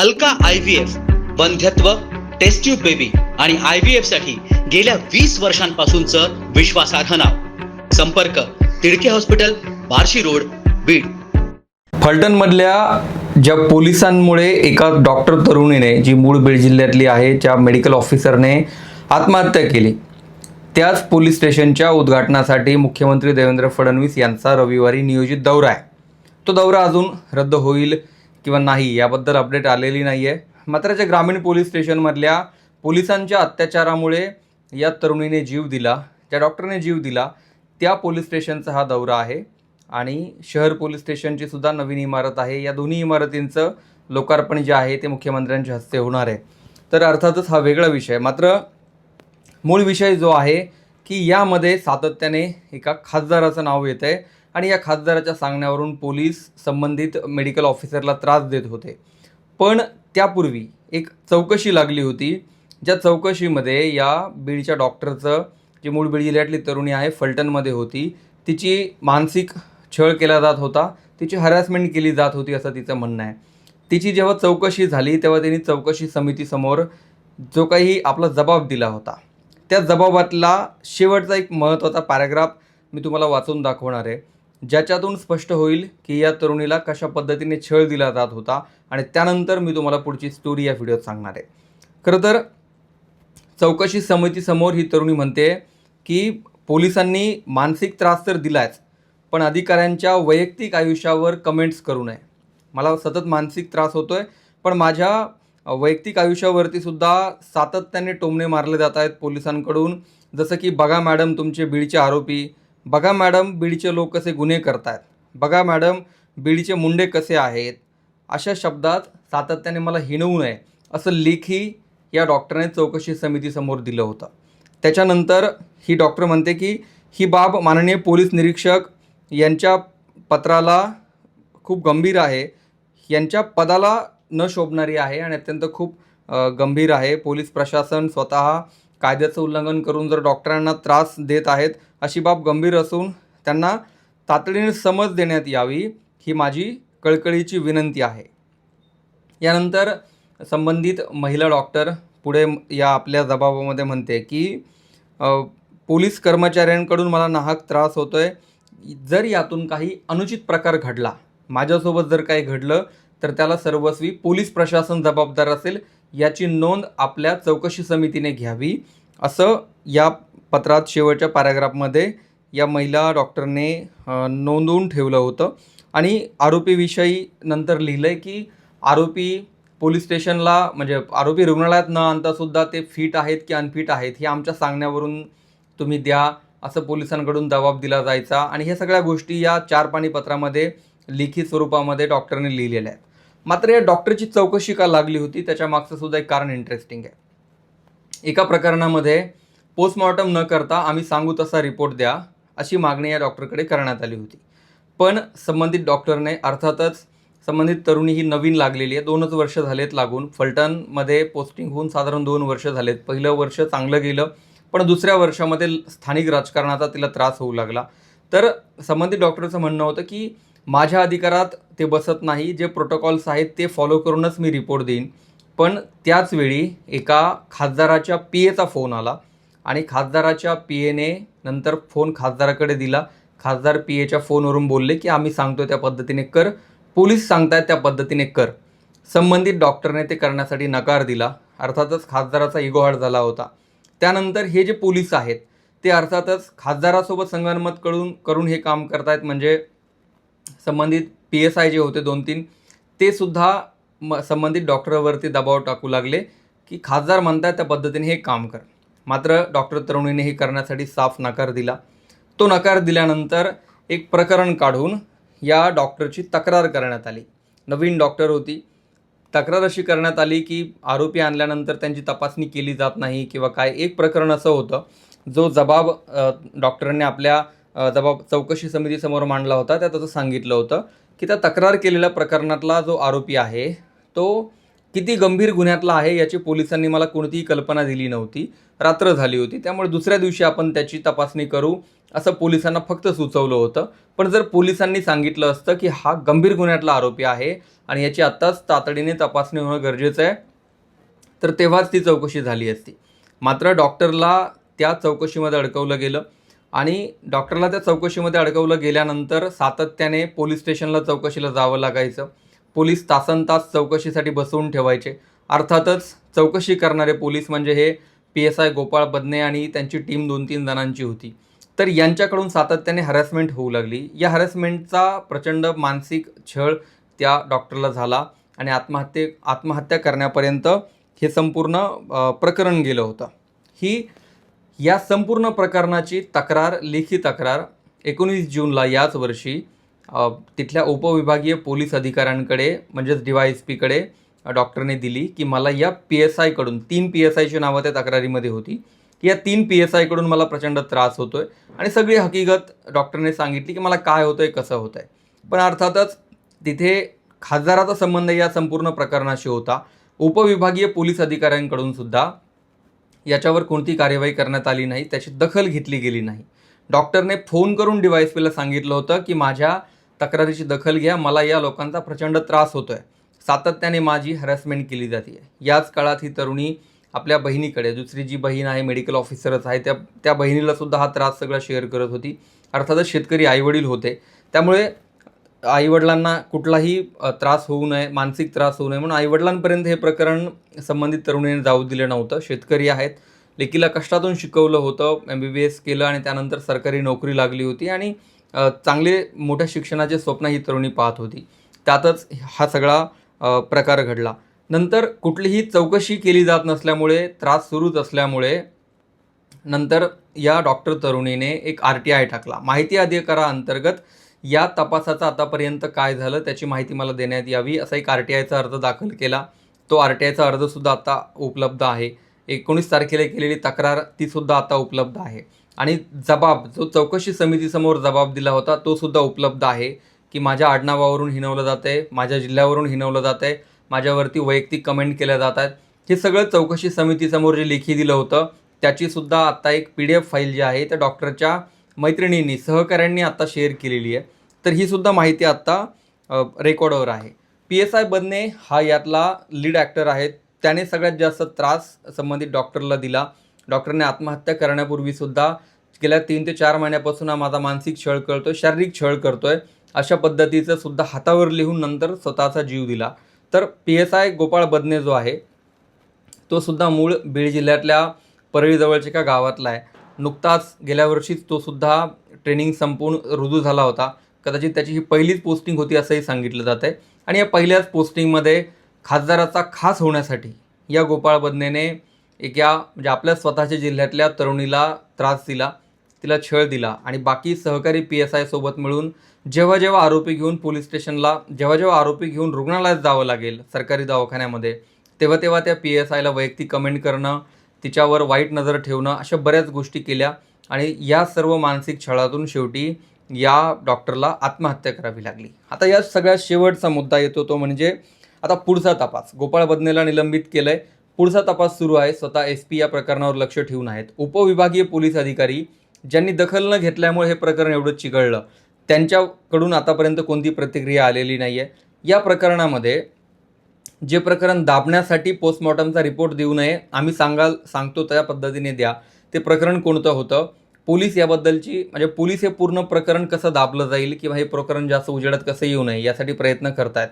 Alka I V F बंध्यत्व test tube baby आणि I V एफसाठी गेल्या वीस वर्षांपासूनचं विश्वासार्ह नाव संपर्क तिडके हॉस्पिटल बार्शी रोड बीड. फलटणमधल्या ज्या पोलिसांमुळे एका डॉक्टर तरुणीने जी मूळ बीड जिल्ह्यातली आहे ज्या मेडिकल ऑफिसरने आत्महत्या केली त्याच पोलीस स्टेशनच्या उद्घाटनासाठी मुख्यमंत्री देवेंद्र फडणवीस यांचा रविवारी नियोजित दौरा आहे. तो दौरा अजून रद्द होईल किंवा नाही याबद्दल अपडेट आलेली नाही आहे मात्र ज्या ग्रामीण पोलीस स्टेशनमधल्या पोलिसांच्या अत्याचारामुळे या तरुणीने जीव दिला ज्या डॉक्टरने जीव दिला त्या पोलीस स्टेशनचा हा दौरा आहे. आणि शहर पोलीस स्टेशनची सुद्धा नवीन इमारत आहे. या दोन्ही इमारतींचं लोकार्पण जे आहे ते मुख्यमंत्र्यांच्या हस्ते होणार आहे. तर अर्थातच हा वेगळा विषय. मात्र मूळ विषय जो आहे की यामध्ये सातत्याने एका खासदाराचं नाव येतं आहे आणि या खासदाराच्या सांगण्यावरून पोलीस संबंधित मेडिकल ऑफिसरला त्रास देत होते. पण त्यापूर्वी एक चौकशी लागली होती ज्या चौकशीमध्ये या बीडच्या डॉक्टरचं जी मूळ बीड जिल्ह्यातली तरुणी आहे फलटणमध्ये होती तिची मानसिक छळ केला जात होता तिची हरॅसमेंट केली जात होती असं तिचं म्हणणं आहे. तिची जेव्हा चौकशी झाली तेव्हा त्यांनी चौकशी समितीसमोर जो काही आपला जबाब दिला होता. त्या जबाबातला शेवटचा एक महत्त्वाचा पॅराग्राफ मी तुम्हाला वाचून दाखवणार आहे. ज्याच्यातून स्पष्ट होईल की या तरुणीला कशा पद्धतीने छळ दिला जात होता आणि त्यानंतर मी तुम्हाला पुढची स्टोरी या व्हिडिओत सांगणार आहे. खरं तर चौकशी समितीसमोर ही तरुणी म्हणते की पोलिसांनी मानसिक त्रास तर दिलाच पण अधिकाऱ्यांच्या वैयक्तिक आयुष्यावर कमेंट्स करू नये. मला सतत मानसिक त्रास होतो आहे पण माझ्या वैयक्तिक आयुष्यावरती सुद्धा सातत्याने टोमणे मारले जात आहेत पोलिसांकडून. जसं की बघा मॅडम तुमचे बीडचे आरोपी बघा मॅडम बीडचे लोक कसे गुन्हे करतात बघा मॅडम बीडचे मुंडे कसे आहेत. अशा शब्दात सातत्याने मला हिणवू नये असं लेखी या डॉक्टरने चौकशी समितीसमोर दिलं होतं. त्याच्यानंतर ही डॉक्टर म्हणते की ही बाब माननीय पोलीस निरीक्षक यांच्या पत्राला खूप गंभीर आहे. यांच्या पदाला न शोभणारी आहे आणि अत्यंत खूप गंभीर आहे. पोलीस प्रशासन स्वतः कायद्याचं उल्लंघन करून जर डॉक्टरांना त्रास देत आहेत अशी बाब गंभीर असून त्यांना तातडीने समज देण्यात यावी ही माझी कळकळीची विनंती आहे. यानंतर संबंधित महिला डॉक्टर पुढे या आपल्या जबाबामध्ये म्हणते की पोलीस कर्मचाऱ्यांकडून मला नाहक त्रास होतो आहे जर यातून काही अनुचित प्रकार घडला माझ्यासोबत जर काही घडलं तर त्याला सर्वस्वी पोलीस प्रशासन जबाबदार असेल याची नोंद आपल्या चौकशी समितीने घ्यावी. असं या पत्रात शेवटच्या पॅराग्राफमध्ये या महिला डॉक्टरने नोंदवून ठेवलं होतं. आणि आरोपीविषयी नंतर लिहिलं आहे की आरोपी पोलीस स्टेशनला म्हणजे आरोपी रुग्णालयात न आणतासुद्धा ते फिट आहेत की अनफिट आहेत हे आमच्या सांगण्यावरून तुम्ही द्या असं पोलिसांकडून जबाब दिला जायचा. आणि ह्या सगळ्या गोष्टी या चार पाणी पत्रामध्ये लिखित स्वरूपामध्ये डॉक्टरने लिहिलेल्या आहेत. मात्र या डॉक्टरची चौकशी का लागली होती त्याच्या मागचं सुद्धा एक कारण इंटरेस्टिंग आहे. एका प्रकरणामध्ये पोस्टमॉर्टम न करता आम्ही सांगू तसा रिपोर्ट द्या अशी मागणी या डॉक्टरकडे करण्यात आली होती. पण संबंधित डॉक्टरने अर्थातच संबंधित तरुणी ही नवीन लागलेली आहे दोनच वर्ष झालेत लागून. फलटणमध्ये पोस्टिंग होऊन साधारण दोन वर्ष झालेत. पहिलं वर्ष चांगलं गेलं पण दुसऱ्या वर्षामध्ये स्थानिक राजकारणाचा तिला त्रास होऊ लागला. तर संबंधित डॉक्टरचं म्हणणं होतं की माझ्या अधिकारात ते बसत नाही जे प्रोटोकॉल्स आहेत ते फॉलो करूनच मी रिपोर्ट देईन. पण त्याच वेळी एका खासदाराच्या पी एचा फोन आला आणि खासदाराच्या पी एने नंतर फोन खासदाराकडे दिला. खासदार पी एच्या फोनवरून बोलले की आम्ही सांगतो त्या पद्धतीने कर. पोलीस सांगतायत त्या पद्धतीने कर. संबंधित डॉक्टरने ते करण्यासाठी नकार दिला. अर्थातच खासदाराचा इगोहाट झाला होता. त्यानंतर हे जे पोलीस आहेत ते अर्थातच खासदारासोबत संगनमत करून करून हे काम करतायत. म्हणजे संबंधित पी एस आय जे होते दोन तीन ते सुद्धा म संबंधित डॉक्टरवरती दबाव टाकू लागले की खासदार म्हणताय त्या पद्धतीने हे काम कर. मात्र डॉक्टर तरुणीने हे करण्यासाठी साफ नकार दिला. तो नकार दिल्यानंतर एक प्रकरण काढून या डॉक्टरची तक्रार करण्यात आली. नवीन डॉक्टर होती. तक्रार अशी करण्यात आली की आरोपी आणल्यानंतर त्यांची तपासणी केली जात नाही किंवा काय. एक प्रकरण असं होतं जो जबाब डॉक्टरांनी आपल्या जबाब चौकशी समितीसमोर मांडला होता. त्यात असं सांगितलं होतं की त्या तक्रार केलेल्या प्रकरणातला जो आरोपी आहे तो किती गंभीर गुन्ह्यातला आहे याची पोलिसांनी मला कोणतीही कल्पना दिली नव्हती. रात्र झाली होती. त्यामुळे दुसऱ्या दिवशी आपण त्याची तपासणी करू असं पोलिसांना फक्त सुचवलं होतं. पण जर पोलिसांनी सांगितलं असतं की हा गंभीर गुन्ह्यातला आरोपी आहे आणि याची आत्ताच तातडीने तपासणी होणं गरजेचं आहे तर तेव्हाच ती चौकशी झाली असती. मात्र डॉक्टरला त्या चौकशीमध्ये अडकवलं गेलं. आणि डॉक्टरला त्या चौकशीमध्ये अडकवलं गेल्यानंतर सातत्याने पोलीस स्टेशनला चौकशीला जावं लागायचं. पोलीस तासन तास चौकशीसाठी बसवून ठेवायचे. अर्थातच चौकशी करणारे पोलीस म्हणजे हे P S I Gopal Badne आणि त्यांची टीम दोन तीन जणांची होती. तर यांच्याकडून सातत्याने हॅरॅसमेंट होऊ लागली. या हॅरॅसमेंटचा प्रचंड मानसिक छळ त्या डॉक्टरला झाला आणि आत्महत्ये आत्महत्या करण्यापर्यंत हे संपूर्ण प्रकरण गेलं होतं. ही या संपूर्ण प्रकरणाची तक्रार लेखी तक्रार एकोणीस जूनला याच वर्षी तिथल्या उपविभागीय पोलीस अधिकाऱ्यांकडे म्हणजेच डी वाय एस पीकडे डॉक्टरने दिली की मला या पी एस आयकडून तीन पी एस आयची नावं त्या तक्रारीमध्ये होती की या तीन पी एस आयकडून मला प्रचंड त्रास होतो आहे आणि सगळी हकीकत डॉक्टरने सांगितली की मला काय होतं आहे कसं होतंय. पण अर्थातच तिथे खासदाराचा संबंध या संपूर्ण प्रकरणाशी होता. उपविभागीय पोलीस अधिकाऱ्यांकडून सुद्धा याच्यावर कोणती कार्यवाही करण्यात आली नाही त्याची दखल घेतली गेली नाही. डॉक्टरने फोन करून डिवाईस पीला सांगितलं होतं की माझ्या तक्रारीची दखल घ्या मला या लोकांचा प्रचंड त्रास होतो आहे सातत्याने माझी हॅरॅसमेंट केली जाते. याच काळात ही तरुणी आपल्या बहिणीकडे दुसरी जी बहीण आहे मेडिकल ऑफिसरच आहे त्या त्या बहिणीलासुद्धा हा त्रास सगळा शेअर करत होती. अर्थातच शेतकरी आईवडील होते. त्यामुळे आईवडिलांना कुठलाही त्रास होऊ नये मानसिक त्रास होऊ नये म्हणून आईवडिलांपर्यंत हे प्रकरण संबंधित तरुणीने जाऊ दिलं नव्हतं. शेतकरी आहेत. लेकीला कष्टातून शिकवलं होतं. एम बी बी एस केलं आणि त्यानंतर सरकारी नोकरी लागली होती आणि चांगले मोठ्या शिक्षणाचे स्वप्न ही तरुणी पाहत होती. त्यातच हा सगळा प्रकार घडला. नंतर कुठलीही चौकशी केली जात नसल्यामुळे त्रास सुरूच असल्यामुळे नंतर या डॉक्टर तरुणीने एक आर टी आय टाकला. माहिती अधिकाराअंतर्गत या तपासाचं आतापर्यंत काय झालं त्याची माहिती मला देण्यात यावी असा एक आर टी आयचा अर्ज दाखल केला. तो आर टी आयचा अर्जसुद्धा आता उपलब्ध आहे. एकोणीस तारखेला केलेली तक्रार तीसुद्धा आता उपलब्ध आहे. आणि जबाब जो चौकशी समितीसमोर जबाब दिला होता तो सुद्धा उपलब्ध आहे की माझ्या आडनावावरून हिनवलं जात आहे माझ्या जिल्ह्यावरून हिनवलं जात आहे माझ्यावरती वैयक्तिक कमेंट केल्या जात आहेत. हे सगळं चौकशी समितीसमोर जे लेखी दिलं होतं त्याचीसुद्धा आत्ता एक पी डी एफ फाईल जी आहे त्या डॉक्टरच्या मैत्रिणींनी सहकाऱ्यांनी आता शेअर केलेली आहे. तर ही सुद्धा माहिती आत्ता रेकॉर्डवर आहे. पी एस आय बदने हा यातला लीड ॲक्टर आहे. त्याने सगळ्यात जास्त त्रास संबंधित डॉक्टरला दिला. डॉक्टरने आत्महत्या करण्यापूर्वीसुद्धा गेल्या तीन ते चार महिन्यापासून हा माझा मानसिक छळ करतोय शारीरिक छळ करतोय. अशा पद्धतीचं सुद्धा हातावर लिहून नंतर स्वतःचा जीव दिला. तर P S I Gopal Badne जो आहे तो सुद्धा मूळ बीड जिल्ह्यातल्या परळीजवळच्या एका गावातला आहे. नुकताच गेल्या वर्षीच तो सुद्धा ट्रेनिंग संपून रुजू झाला होता. कदाचित त्याची ही पहिलीच पोस्टिंग होती असंही सांगितलं जात आहे. आणि या पहिल्याच पोस्टिंगमध्ये खासदाराचा खास होण्यासाठी या गोपाळ बदनेने एक या म्हणजे आपल्या स्वतःच्या जिल्ह्यातल्या तरुणीला त्रास दिला तिला छळ दिला आणि बाकी सहकारी पी एस आयसोबत मिळून जेव्हा जेव्हा आरोपी घेऊन पोलीस स्टेशनला जेव्हा जेव्हा आरोपी घेऊन रुग्णालयात जावं लागेल सरकारी दवाखान्यामध्ये तेव्हा तेव्हा त्या पी एस आयला वैयक्तिक कमेंट करणं तिच्यावर वाईट नजर ठेवणं अशा बऱ्याच गोष्टी केल्या आणि या सर्व मानसिक छळातून शेवटी या डॉक्टरला आत्महत्या करावी लागली. आता या सगळ्यात शेवटचा मुद्दा येतो तो म्हणजे आता पुढचा तपास. गोपाळ बदनेला निलंबित आहे पुढचा तपास सुरू आहे. स्वतः एस पी या प्रकरणावर लक्ष ठेवून आहेत. उपविभागीय पोलीस अधिकारी ज्यांनी दखल न घेतल्यामुळे हे प्रकरण एवढं चिघळलं त्यांच्याकडून आतापर्यंत कोणती प्रतिक्रिया आलेली नाही आहे या प्रकरणामध्ये जे प्रकरण दाबण्यासाठी पोस्टमॉर्टमचा रिपोर्ट देऊ नये आम्ही सांगाल सांगतो त्या पद्धतीने द्या. ते प्रकरण कोणतं होतं? पोलीस याबद्दलची म्हणजे पोलीस हे पूर्ण प्रकरण कसं दाबलं जाईल किंवा हे प्रकरण जास्त उजेडात कसं येऊ नये यासाठी प्रयत्न करतायत.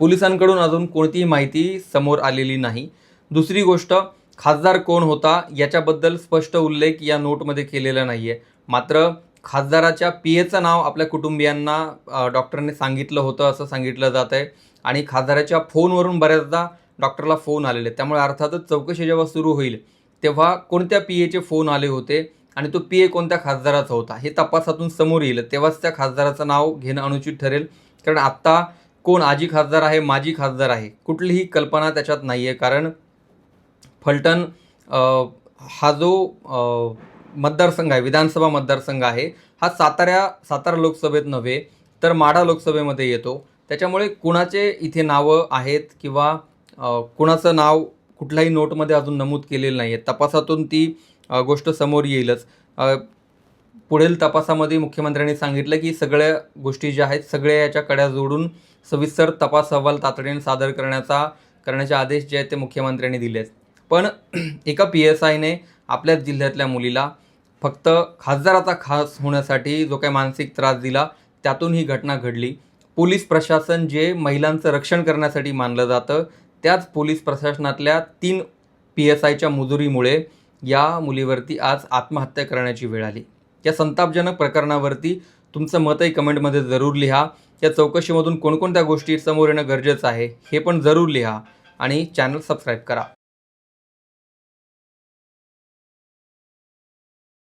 पोलिसांकडून अजून कोणतीही माहिती समोर आलेली नाही. दुसरी गोष्ट खासदार कोण होता याच्याबद्दल स्पष्ट उल्लेख या नोटमध्ये केलेला नाही आहे मात्र खासदाराच्या पी एचं नाव आपल्या कुटुंबियांना डॉक्टरने सांगितलं होतं असं सांगितलं जात आहे आणि खासदाराच्या फोनवरून बऱ्याचदा डॉक्टरला फोन आलेले. आहेत. त्यामुळे अर्थातच चौकशी जेव्हा सुरू होईल तेव्हा कोणत्या पी एचे फोन आले होते आणि तो पी ए कोणत्या खासदाराचा होता हे तपासातून समोर येईल. तेव्हाच त्या खासदाराचं नाव घेणं अनुचित ठरेल. कारण आत्ता कोण आजी खासदार आहे माजी खासदार आहे कुठलीही कल्पना त्याच्यात नाही आहे कारण फलटण हा जो मतदारसंघ आहे विधानसभा मतदारसंघ आहे हा साताऱ्या सातारा लोकसभेत नव्हे तर माढा लोकसभेमध्ये येतो. त्याच्यामुळे कुणाचे इथे नावं आहेत किंवा कुणाचं नाव कुठल्याही नोटमध्ये अजून नमूद केलेलं नाही आहे तपासातून ती गोष्ट समोर येईलच. पुढील तपासामध्ये मुख्यमंत्र्यांनी सांगितलं की सगळ्या गोष्टी ज्या आहेत सगळ्या याच्या कड्या जोडून सविस्तर तपास अहवाल तातडीने सादर करण्याचा करण्याचे आदेश जे आहेत ते मुख्यमंत्र्यांनी दिले आहेत पण एका पी एस आयने आपल्याच जिल्ह्यातल्या मुलीला फक्त खासदाराचा खास होण्यासाठी जो काही मानसिक त्रास दिला त्यातून ही घटना घडली. पोलीस प्रशासन जे महिलांचं रक्षण करण्यासाठी मानलं जातं त्याच पोलीस प्रशासनातल्या तीन पी एस आयच्या मुजुरीमुळे या मुलीवरती आज आत्महत्या करण्याची वेळ आली. या संतापजनक प्रकरणावरती तुमचं मतही कमेंटमध्ये जरूर लिहा. या चौकशीमधून कोणकोणत्या गोष्टी समोर येणं गरजेचं आहे हे पण जरूर लिहा आणि चॅनल सबस्क्राईब करा.